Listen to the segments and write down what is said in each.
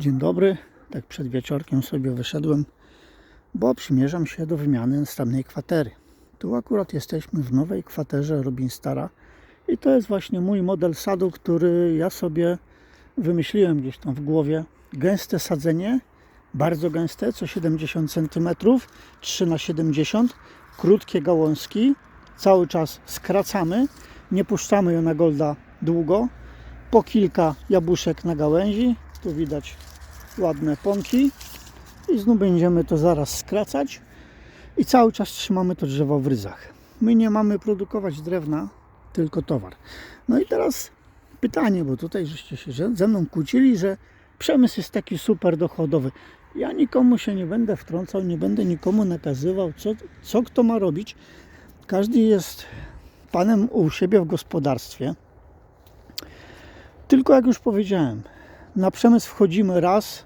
Dzień dobry. Tak przed wieczorkiem sobie wyszedłem, bo przymierzam się do wymiany następnej kwatery. Tu akurat jesteśmy w nowej kwaterze Robin Stara i to jest właśnie mój model sadu, który ja sobie wymyśliłem gdzieś tam w głowie. Gęste sadzenie, bardzo gęste, co 70 cm, 3 na 70 krótkie gałązki, cały czas skracamy, nie puszczamy ją na golda długo, po kilka jabłuszek na gałęzi, tu widać ładne pąki i znów będziemy to zaraz skracać i cały czas trzymamy to drzewo w ryzach. My nie mamy produkować drewna, tylko towar. No i teraz pytanie, bo tutaj żeście się ze mną kłócili, że przemysł jest taki super dochodowy. Ja nikomu się nie będę wtrącał, nie będę nikomu nakazywał, co, co kto ma robić. Każdy jest panem u siebie w gospodarstwie. Tylko jak już powiedziałem, na przemysł wchodzimy raz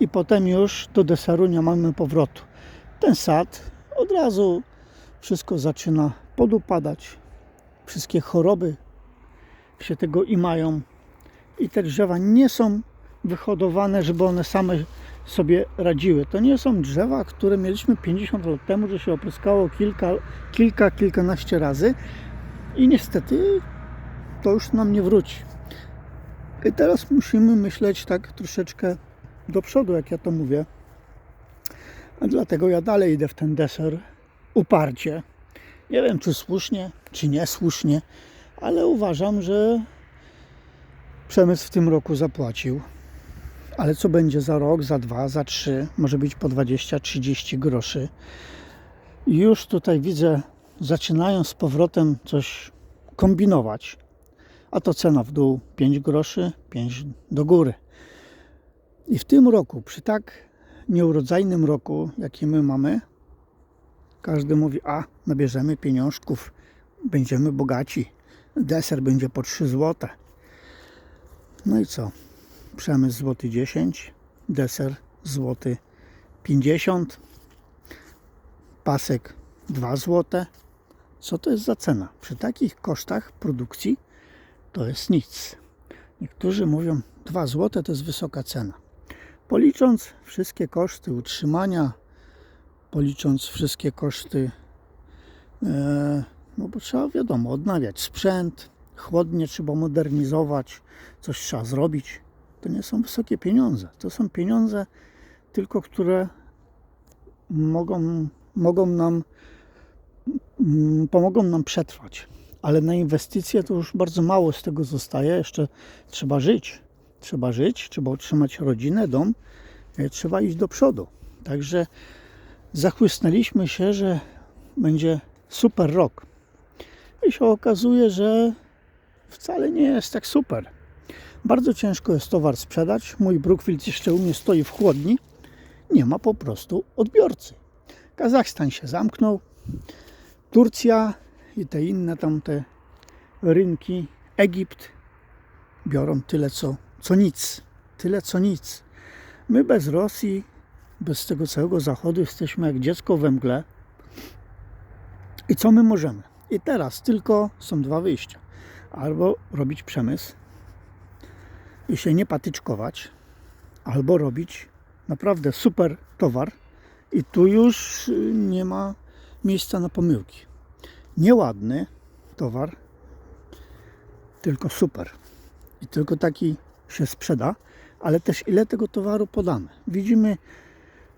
i potem już do deseru nie mamy powrotu. Ten sad od razu wszystko zaczyna podupadać. Wszystkie choroby się tego i mają. I te drzewa nie są wyhodowane, żeby one same sobie radziły. To nie są drzewa, które mieliśmy 50 lat temu, że się opryskało kilka, kilka kilkanaście razy i niestety to już nam nie wróci. I teraz musimy myśleć tak troszeczkę do przodu, jak ja to mówię. A dlatego ja dalej idę w ten deser uparcie. Nie wiem, czy słusznie, czy niesłusznie, ale uważam, że przemysł w tym roku zapłacił. Ale co będzie za rok, za dwa, za trzy, może być po 20-30 groszy. Już tutaj widzę, zaczynają z powrotem coś kombinować a to cena w dół 5 groszy, 5 do góry. I w tym roku, przy tak nieurodzajnym roku, jaki my mamy, każdy mówi, a nabierzemy pieniążków, będziemy bogaci, deser będzie po 3 zł. No i co? Przemysł złoty 10, deser złoty 50, pasek 2 zł. Co to jest za cena? Przy takich kosztach produkcji to jest nic. Niektórzy mówią 2 zł to jest wysoka cena. Policząc wszystkie koszty utrzymania, policząc wszystkie koszty, e, no bo trzeba wiadomo, odnawiać sprzęt, chłodnie trzeba modernizować, coś trzeba zrobić. To nie są wysokie pieniądze. To są pieniądze tylko, które mogą, mogą nam, mm, pomogą nam przetrwać ale na inwestycje to już bardzo mało z tego zostaje. Jeszcze trzeba żyć. Trzeba żyć, trzeba utrzymać rodzinę, dom, e, trzeba iść do przodu. Także zachłysnęliśmy się, że będzie super rok. I się okazuje, że wcale nie jest tak super. Bardzo ciężko jest towar sprzedać. Mój Brookfield jeszcze u mnie stoi w chłodni. Nie ma po prostu odbiorcy. Kazachstan się zamknął. Turcja i te inne tamte rynki, Egipt biorą tyle co, co nic. Tyle co nic. My bez Rosji, bez tego całego Zachodu jesteśmy jak dziecko we mgle. I co my możemy? I teraz tylko są dwa wyjścia. Albo robić przemysł i się nie patyczkować, albo robić naprawdę super towar i tu już nie ma miejsca na pomyłki nieładny towar, tylko super. I tylko taki się sprzeda, ale też ile tego towaru podamy. Widzimy,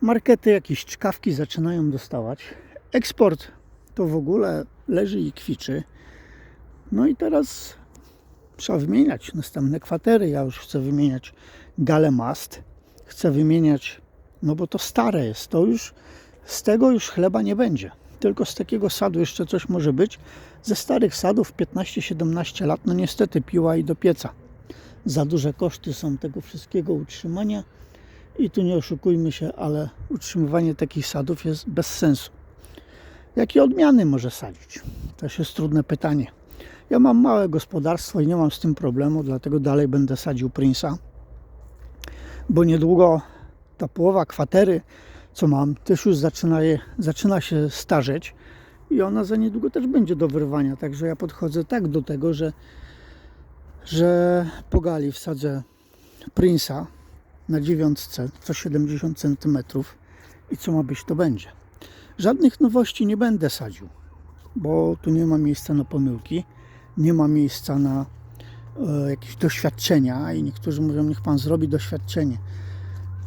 markety jakieś czkawki zaczynają dostawać. Eksport to w ogóle leży i kwiczy. No i teraz trzeba wymieniać następne kwatery. Ja już chcę wymieniać galę mast. Chcę wymieniać, no bo to stare jest. To już z tego już chleba nie będzie tylko z takiego sadu jeszcze coś może być. Ze starych sadów 15-17 lat, no niestety piła i do pieca. Za duże koszty są tego wszystkiego utrzymania i tu nie oszukujmy się, ale utrzymywanie takich sadów jest bez sensu. Jakie odmiany może sadzić? To jest trudne pytanie. Ja mam małe gospodarstwo i nie mam z tym problemu, dlatego dalej będę sadził Prince'a, bo niedługo ta połowa kwatery co mam, też już zaczyna, zaczyna się starzeć i ona za niedługo też będzie do wyrwania. Także ja podchodzę tak do tego, że, że pogali wsadzę Prince'a na dziewiątce, co 70 cm i co ma być, to będzie. Żadnych nowości nie będę sadził, bo tu nie ma miejsca na pomyłki, nie ma miejsca na e, jakieś doświadczenia i niektórzy mówią, niech pan zrobi doświadczenie.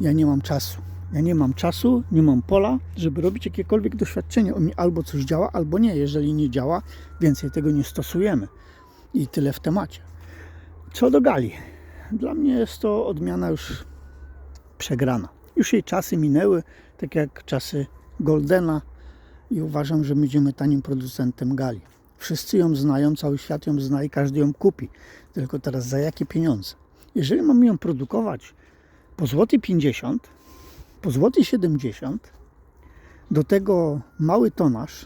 Ja nie mam czasu. Ja nie mam czasu, nie mam pola, żeby robić jakiekolwiek doświadczenie. O mnie albo coś działa, albo nie. Jeżeli nie działa, więcej tego nie stosujemy. I tyle w temacie. Co do gali. Dla mnie jest to odmiana już przegrana. Już jej czasy minęły, tak jak czasy Goldena i uważam, że będziemy tanim producentem gali. Wszyscy ją znają, cały świat ją zna i każdy ją kupi. Tylko teraz za jakie pieniądze? Jeżeli mamy ją produkować po złoty 50, po złoty 70, do tego mały tonaż,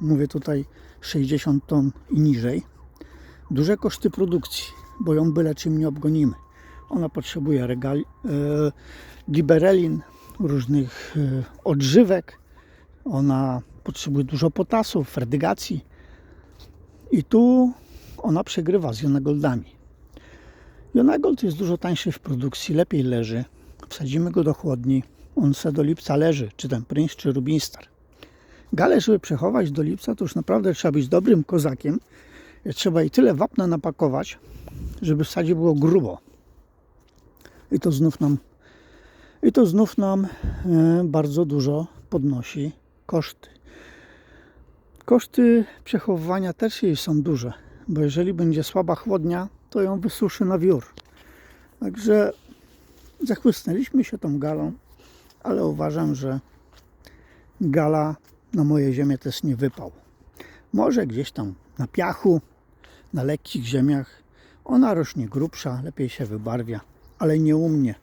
mówię tutaj 60 ton i niżej, duże koszty produkcji, bo ją byle czym nie obgonimy. Ona potrzebuje regali, e, giberelin, różnych e, odżywek, ona potrzebuje dużo potasu, ferdygacji i tu ona przegrywa z Jonagoldami. Jonagold jest dużo tańszy w produkcji, lepiej leży. Wsadzimy go do chłodni, on se do lipca leży, czy ten Prince, czy Rubinstar. Gale, żeby przechować do lipca, to już naprawdę trzeba być dobrym kozakiem. Trzeba i tyle wapna napakować, żeby w sadzie było grubo. I to znów nam, i to znów nam e, bardzo dużo podnosi koszty. Koszty przechowywania też jej są duże, bo jeżeli będzie słaba chłodnia, to ją wysuszy na wiór. Także zachłysnęliśmy się tą galą, ale uważam, że gala na moje ziemię jest nie wypał. Może gdzieś tam na piachu, na lekkich ziemiach ona rośnie grubsza, lepiej się wybarwia, ale nie u mnie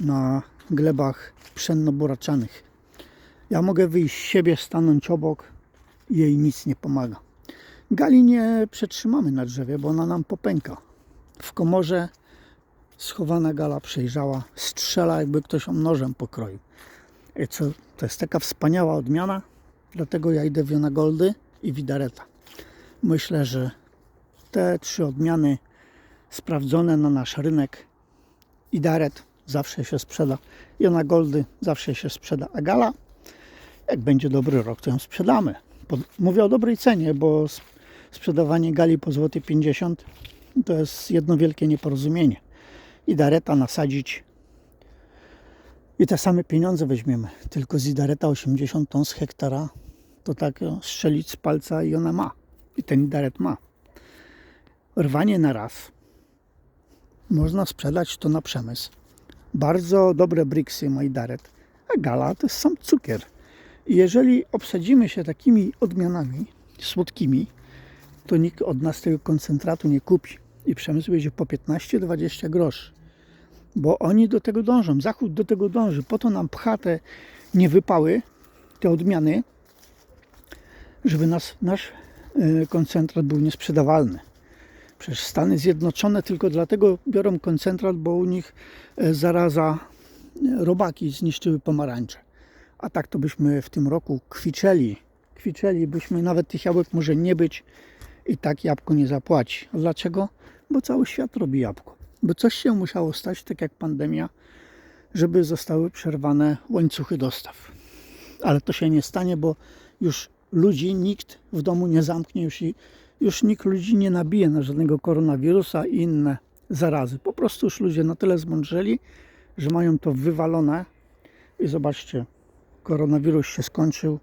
na glebach pszenno-buraczanych. Ja mogę wyjść z siebie, stanąć obok jej nic nie pomaga. Gali nie przetrzymamy na drzewie, bo ona nam popęka. W komorze schowana gala przejrzała, strzela jakby ktoś ją nożem pokroił. I co, to jest taka wspaniała odmiana, dlatego ja idę w Jonagoldy i Widareta. Myślę, że te trzy odmiany sprawdzone na nasz rynek i Daret zawsze się sprzeda. Jonagoldy zawsze się sprzeda, a Gala jak będzie dobry rok, to ją sprzedamy. Mówię o dobrej cenie, bo sprzedawanie gali po złoty 50 to jest jedno wielkie nieporozumienie. I dareta nasadzić i te same pieniądze weźmiemy. Tylko z idareta 80 ton z hektara to tak o, strzelić z palca i ona ma. I ten idaret ma. Rwanie na raz. Można sprzedać to na przemysł. Bardzo dobre briksy ma idaret. A gala to jest sam cukier. I jeżeli obsadzimy się takimi odmianami słodkimi, to nikt od nas tego koncentratu nie kupi. I przemysł będzie po 15-20 groszy. Bo oni do tego dążą, Zachód do tego dąży. Po to nam pcha te niewypały, te odmiany, żeby nas, nasz e, koncentrat był niesprzedawalny. Przecież Stany Zjednoczone tylko dlatego biorą koncentrat, bo u nich e, zaraza e, robaki zniszczyły pomarańcze. A tak to byśmy w tym roku kwiczeli. Kwiczeli byśmy, nawet tych jabłek może nie być i tak jabłko nie zapłaci. Dlaczego? Bo cały świat robi jabłko. Bo coś się musiało stać, tak jak pandemia, żeby zostały przerwane łańcuchy dostaw. Ale to się nie stanie, bo już ludzi nikt w domu nie zamknie, już, już nikt ludzi nie nabije na żadnego koronawirusa i inne zarazy. Po prostu już ludzie na tyle zmądrzeli, że mają to wywalone i zobaczcie, koronawirus się skończył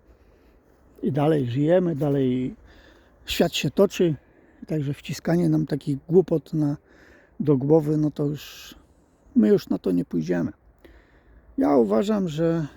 i dalej żyjemy, dalej świat się toczy. Także wciskanie nam takich głupot na, do głowy, no to już my już na to nie pójdziemy. Ja uważam, że